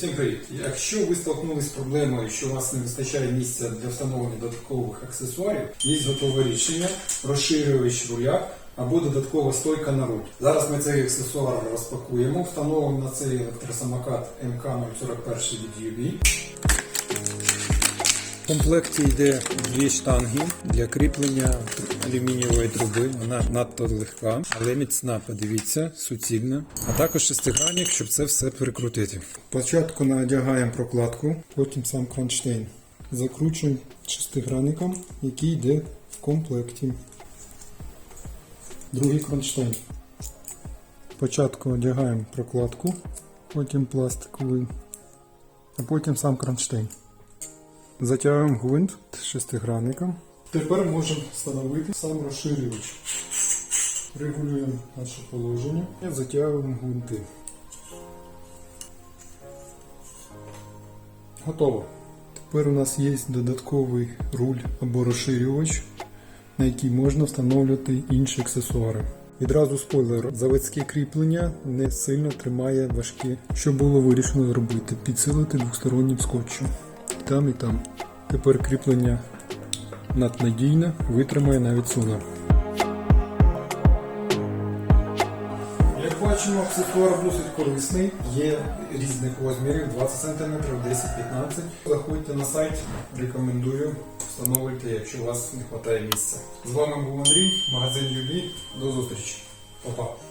Всім привіт! Якщо ви столкнулися з проблемою, що у вас не вистачає місця для встановлення додаткових аксесуарів, є готове рішення, розширювач руля або додаткова стойка на руль. Зараз ми цей аксесуар розпакуємо, встановимо на цей електросамокат МК-041 від UB. Комплекті йде дві штанги для кріплення алюмінієвої труби. Вона надто легка, але міцна, подивіться, суцільна. А також шестигранник, щоб це все прикрутити. Спочатку надягаємо прокладку, потім сам кронштейн. Закручуємо шестигранником, який йде в комплекті. Другий кронштейн. Спочатку одягаємо прокладку, потім пластиковий, а потім сам кронштейн. Затягуємо гвинт шестигранником. Тепер можемо встановити сам розширювач. Регулюємо наше положення і затягуємо гвинти. Готово. Тепер у нас є додатковий руль або розширювач, на який можна встановлювати інші аксесуари. Відразу спойлер, заводське кріплення не сильно тримає важкі, що було вирішено зробити, підсилити двостороннім скотчем. Там і там. Тепер кріплення наднадійне, витримає навіть сонар. Як бачимо, аксесуар досить корисний, є різних розмірів 20 см, 10-15 Заходьте на сайт, рекомендую встановити, якщо у вас не вистачає місця. З вами був Андрій, магазин Юбі. До зустрічі. Па-па.